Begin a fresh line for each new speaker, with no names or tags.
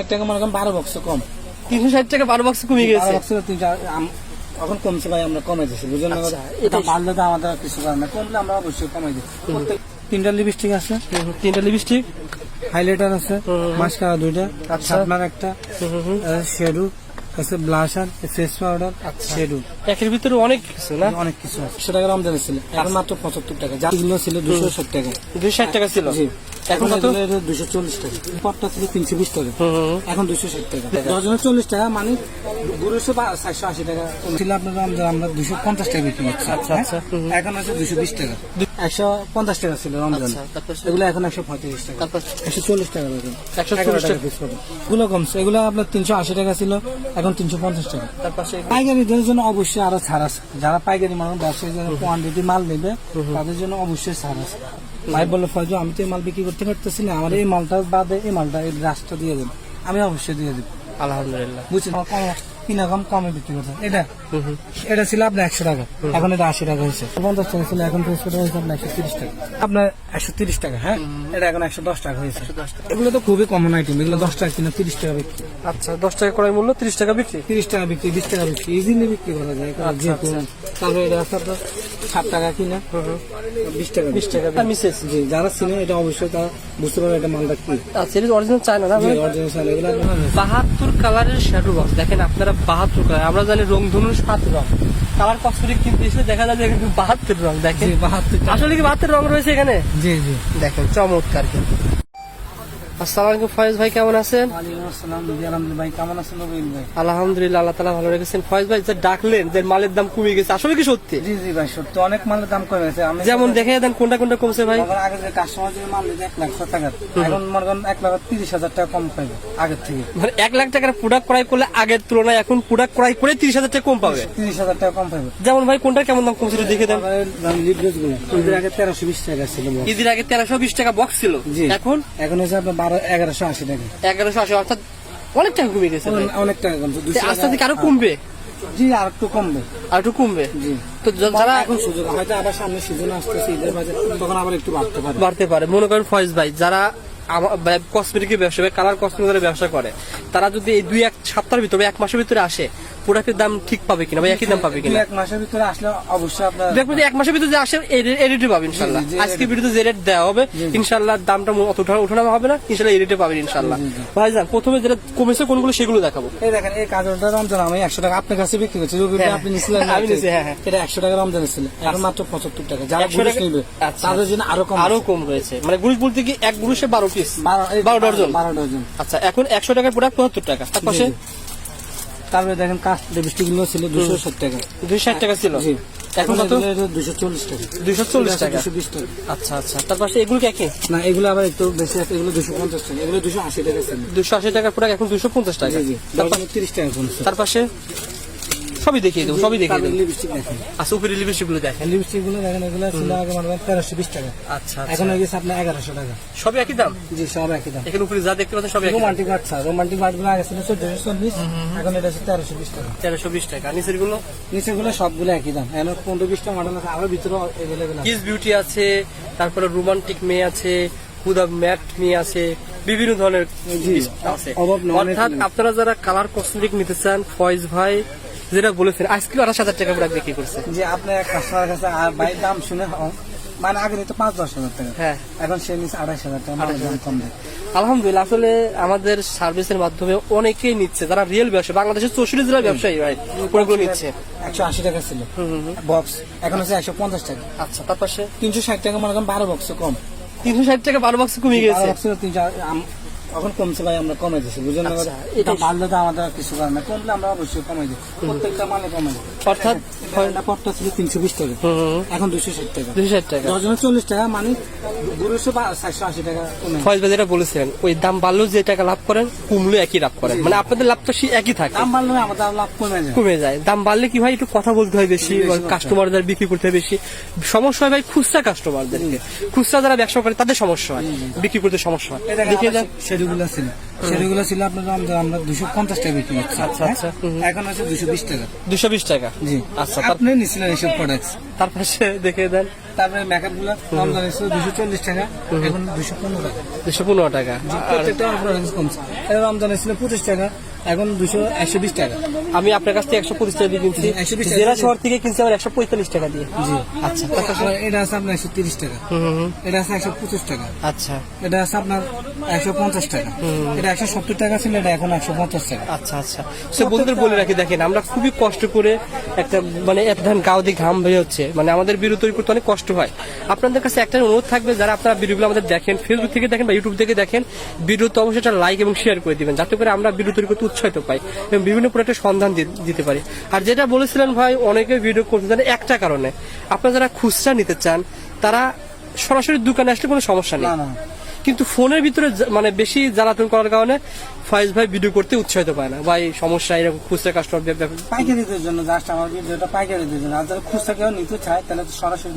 এক টাকা মনে করেন বারো বক্স কম।
তিনশো ষাট টাকা বারো বক্স কমে গেছে।
এখন কমছে ভাই আমরা কমে দিচ্ছি বুঝলেন
আচ্ছা,
এটা বাড়লে তো আমাদের কিছু কারণ না কমলে আমরা অবশ্যই কমাই দিই তিনটা লিপস্টিক আছে।
তিনটা লিপস্টিক
হাইলাইটার আছে। মাস্কারা দুইটা
আচ্ছা।
একটা শেডু আছে ব্লাশার ফেস পাউডার
আচ্ছা।
শেডু
একের ভিতরে অনেক কিছু না?
অনেক কিছু আছে। একশো টাকা রমজান ছিল এখন মাত্র পঁচাত্তর টাকা। যাগুলো ছিল দুশো ষাট টাকা।
দুই ষাট টাকা ছিল?
জি।
এখন কত?
দুশো চল্লিশ টাকা। পটটা ছিল তিনশো বিশ টাকা। এখন দুশো ষাট টাকা। চল্লিশ টাকা মানে বা চারশো আশি টাকা। ছিল আপনার আমরা দুশো পঞ্চাশ টাকা বিক্রি করছি।
আচ্ছা, আচ্ছা। হুম।
এখন আছে দুশো বিশ টাকা। একশো পঞ্চাশ টাকা ছিল রমজান।
আচ্ছা,
এগুলো এখন একশো পঁয়ত্রিশ টাকা। একশো চল্লিশ টাকা বেতন
140 টাকা।
পিস পাবেন এগুলো কমছে এগুলো আপনার তিনশো আশি টাকা ছিল এখন তিনশো পঞ্চাশ টাকা। পাইকারিদের জন্য অবশ্যই আরও ছাড় আছে। যারা পাইকারি মানুষ ব্যবসায়ী যারা কোয়ান্টিটি মাল নেবে তাদের জন্য অবশ্যই ছাড় আছে। ভাই বলল ফয়জু আমি তো এই মাল বিক্রি করতে পারতেছি না। আমার এই মালটা বাদে এই মালটা এই রাস্তা দিয়ে দেবেন আমি অবশ্যই দিয়ে দেবো।
আলহামদুলিল্লাহ।
বুঝছি কিনা কম কমে বিক্রি করতে এটা?
হুম, হুম।
এটা ছিল আপনার একশো টাকা। এখন এটা আশি টাকা হয়েছে। পঞ্চাশ টাকা ছিল এখন তো সেটা হয়েছে আপনার একশো তিরিশ টাকা। আপনার একশো তিরিশ টাকা হ্যাঁ? এটা এখন একশো দশ টাকা হয়েছে। এগুলো তো খুবই কমন আইটেম এগুলো দশ টাকা কিনা তিরিশ টাকা বিক্রি।
আচ্ছা দশ টাকা করার মূল্য তিরিশ টাকা বিক্রি?
তিরিশ টাকা বিক্রি বিশ টাকা বিক্রি ইজিলি বিক্রি করা যায়।
আচ্ছা,
যেহেতু তারপরে এটা আছে আপনার ষাট টাকা কিনা। বিশ টাকা
বিশ টাকা মিসেস
জি যারা চিনে এটা অবশ্যই তারা বুঝতে পারবে এটা মালটা কি।
আচ্ছা এটা অরিজিনাল চায়না না?
অরিজিনাল চাল এগুলো
বাহাত্তর কালারের শ্যাডো বক্স দেখেন আপনারা বাহাত্তর কালার আমরা জানি রং ধরুন সাত রং। কালার কসমেটিক কিনতে এসে দেখা যায় যে এখানে বাহাত্তর রং দেখেন?
বাহাত্তর
আসলে কি বাহাত্তর রং রয়েছে এখানে?
জি জি।
দেখেন চমৎকার কিন্তু। আসসালামু আলাইকুম ফয়েজ ভাই কেমন আছেন?
আলহামদুলিল্লাহ
আল্লাহ তালা ভালো রেখেছেন। ফয়েজ ভাই যে ডাকলেন যে মালের দাম কমে গেছে আসলে কি সত্যি?
জি জি ভাই সত্যি অনেক মালের দাম কমে গেছে।
যেমন দেখে দেন কোনটা কোনটা কমছে ভাই?
আগে যে কাস্টমার যে মাল এক লাখ টাকা এখন মনে করেন এক লাখ তিরিশ হাজার টাকা কম পাইবে আগের থেকে।
মানে এক লাখ টাকার প্রোডাক্ট ক্রয় করলে আগের তুলনায় এখন প্রোডাক্ট ক্রয় করে তিরিশ হাজার টাকা কম পাবে।
তিরিশ হাজার টাকা কম পাবে
যেমন ভাই কোনটা কেমন দাম কমছে দেখে দেন।
ঈদের আগে তেরোশো বিশ টাকা ছিল।
ঈদের আগে তেরোশো বিশ টাকা বক্স ছিল। এখন?
এখন হচ্ছে আপনার এগারোশো আশি টাকা
এগারোশো আশি অর্থাৎ অনেক টাকা কমে গেছে ভাই।
অনেক টাকা কমছে
আস্তে আস্তে আরও কমবে?
জি আর একটু কমবে।
আর একটু কমবে?
জি।
তো যারা
এখন সুযোগ হয়তো আবার সামনে সিজন আসতেছে ঈদের বাজার তখন আবার একটু বাড়তে পারে।
বাড়তে পারে। মনে করেন ফয়েজ ভাই যারা কসমেটিকের ব্যবসা কালার কসমেটিকের ব্যবসা করে তারা যদি এই দুই এক সপ্তাহের ভিতরে এক মাসের ভিতরে আসে প্রোডাক্টের দাম ঠিক পাবে কিনা বা একই দাম পাবে কিনা?
এক মাসের ভিতরে আসলে অবশ্যই আপনার
দেখবেন যে এক মাসের ভিতরে যে আসে এই রেটে পাবেন ইনশাল্লাহ আজকে ভিডিওতে যে রেট দেওয়া হবে ইনশাল্লাহ দামটা অত উঠা- উঠানামা হবে না ইনশাল্লাহ এই রেটে পাবেন ইনশাল্লাহ ভাইজান প্রথমে যেটা কমেছে কোনগুলো সেগুলো দেখাবো।
এই দেখেন এই কাজলটা রমজান আমি একশো টাকা আপনার কাছে বিক্রি করছি
হ্যাঁ,
আপনি নিছিলেন
আমি নিছি, হ্যাঁ, হ্যাঁ।
এটা একশো টাকা রমজান ছিল এখন মাত্র পঁচাত্তর টাকা। যারা
100
গুরুষ নিবে
আচ্ছা।
তাদের জন্য আরও কম
আরও কম রয়েছে মানে গুরুষ বলতে কি এক গুরুষে বারো পিস
বারো
ডজন?
বারো ডজন।
আচ্ছা এখন একশো টাকার প্রোডাক্ট পঁচাত্তর টাকা। তার পাশে
তারপরে দেখেন কাস্ট লিপস্টিকগুলো ছিল দুশো ষাট টাকা।
দুশো ষাট টাকা ছিল?
তারপাশে
এখন কত?
দুশো চল্লিশ টাকা।
চল্লিশ টাকা?
দুশো বিশ টাকা।
আচ্ছা আচ্ছা। তার পাশে এগুলো একই?
না এগুলো আবার একটু বেশি আছে এগুলো দুশো পঞ্চাশ টাকা এগুলো দুশো আশি টাকা ছিল।
দুশো আশি টাকার প্রোডাক্ট এখন দুশো পঞ্চাশ টাকা।
জি জি। তিরিশ
তার পাশে সবই দেখিয়ে দেবো সবই দেখিয়ে দেবো।
লিপস্টিক দেখেন।
আচ্ছা উপরে লিপস্টিকগুলো দেখেন।
লিপস্টিকগুলো দেখেন এগুলো ছিল আগে মনে তেরোশো বিশ টাকা।
আচ্ছা
এখন হয়ে গেছে আপনার এগারোশো টাকা।
সবই একই দাম?
জি সব একই দাম।
এখানে উপরে যা দেখতে পাচ্ছেন সবই
রোমান্টিক আচ্ছা আগে ছিল চোদ্দশো চল্লিশ এখন এটা হচ্ছে তেরোশো বিশ টাকা।
তেরোশো বিশ টাকা। নিচেরগুলো
নিচে গুলো সবগুলো একই দাম। এখন পনেরো বিশটা মডেল আছে আরও ভিতরে এভেলেবেল
কিস বিউটি আছে তারপরে রোমান্টিক মেয়ে আছে হুদা ম্যাট মেয়ে আছে বিভিন্ন ধরনের আছে। অর্থাৎ আপনারা যারা কালার কসমেটিক নিতে চান ফয়েজ ভাই যেটা বলেছেন আজকে আঠাশ হাজার টাকা প্রোডাক্ট বিক্রি করছে
যে আপনার কাস্টমার কাছে বাইর দাম শুনে মানে আগে নিতে পাঁচ দশ হাজার টাকা।
হ্যাঁ।
এখন সে নিচ্ছে আড়াইশ হাজার টাকা মানে দাম কম
আলহামদুলিল্লাহ আসলে আমাদের সার্ভিসের মাধ্যমে অনেকেই নিচ্ছে যারা রিয়েল ব্যবসা বাংলাদেশের চৌষট্টি জেলার ব্যবসায়ী ভাই ওগুলো নিচ্ছে।
একশো আশি টাকা ছিল। বক্স এখন হচ্ছে একশো পঞ্চাশ টাকা।
আচ্ছা তার পাশে
তিনশো ষাট টাকা মনে করেন বারো বক্স কম।
তিনশো ষাট টাকা বারো বক্স কমে গেছে।
তিনশো এখন কমছে ভাই আমরা কমে দিচ্ছি বুঝলেন না
আচ্ছা,
এটা বাড়লে তো আমাদের কিছু কারণ না কমলে আমরা অবশ্যই কমাই দিই প্রত্যেকটা মানে কমাই দিই
অর্থাৎ
পটটা ছিল তিনশো বিশ টাকা। এখন দুশো ষাট টাকা।
দুশো ষাট টাকা।
ডজনে চল্লিশ টাকা মানে চারশো আশি টাকা কমে
ফয়েজ ভাই যেটা বলেছিলেন ওই দাম বাড়লেও যে টাকা লাভ করেন কমলেও একই লাভ করেন। মানে আপনাদের লাভ তো সেই একই থাকে।
দাম আমাদের লাভ কমে যায়।
কমে যায়। দাম বাড়লে কি ভাই একটু কথা বলতে হয় বেশি। কাস্টমারদের বিক্রি করতে হয় বেশি? সমস্যা হয় ভাই খুচরা কাস্টমারদেরকে খুচরা যারা ব্যবসা করে তাদের সমস্যা হয়। বিক্রি করতে সমস্যা হয়। দেখে যান
সেগুলো ছিল সেগুলো ছিল আপনার আমরা দুশো পঞ্চাশ টাকা বিক্রি করছি।
আচ্ছা, আচ্ছা।
হ্যাঁ? এখন আছে দুশো বিশ টাকা।
দুশো বিশ টাকা?
জি।
আচ্ছা
আপনি নিছিলেন এসব প্রোডাক্ট
তার পাশে দেখে দেন।
তারপরে মেকআপগুলো রমজান ছিল দুশো চল্লিশ টাকা এখন দুশো পনেরো টাকা।
দুশো পনেরো টাকা।
প্রত্যেকটা কমছে রমজান ছিল। পঁচিশ টাকা এখন দুশো একশো বিশ টাকা।
আমি আপনার কাছ থেকে একশো পঁচিশ টাকা দিয়ে কিনছি। জেলা শহর থেকে কিনছি আমার একশো পঁয়তাল্লিশ টাকা দিয়ে।
জি
আচ্ছা।
এটা আছে আপনার একশো তিরিশ টাকা। এটা আছে একশো পঁচিশ টাকা।
আচ্ছা।
এটা আছে আপনার একশো পঞ্চাশ টাকা। এটা একশো সত্তর টাকা ছিল এটা এখন একশো পঞ্চাশ টাকা।
আচ্ছা আচ্ছা। সে বন্ধুদের বলে রাখি দেখেন আমরা খুবই কষ্ট করে একটা মানে এক ধান গাও দিয়ে ঘাম বের হচ্ছে। মানে আমাদের করতে অনেক কষ্ট হয়। আপনাদের কাছে একটা অনুরোধ থাকবে যারা আপনারা ভিডিওগুলো আমাদের দেখেন ফেসবুক থেকে দেখেন বা ইউটিউব থেকে দেখেন ভিডিওতে অবশ্যই একটা লাইক এবং শেয়ার করে দিবেন যাতে করে আমরা ভিডিও তৈরি করতে উৎসাহিত পাই এবং বিভিন্ন প্রোডাক্টের সন্ধান দিতে পারি। আর যেটা বলেছিলেন ভাই অনেকে ভিডিও করতে চান একটা কারণে। আপনারা যারা খুচরা নিতে চান তারা সরাসরি দোকানে আসলে কোনো সমস্যা নেই। কিন্তু ফোনের ভিতরে মানে বেশি জ্বালাতন করার কারণে ফাইজ ভাই ভিডিও করতে উৎসাহিত পায় না। ভাই সমস্যা এরকম খুচরা কাস্টমার
পাইকারিদের জন্য জাস্ট আমার ভিডিওটা পাইকারিদের জন্য। আর যারা খুচরা কেউ নিতে চায় তাহলে সরাসরি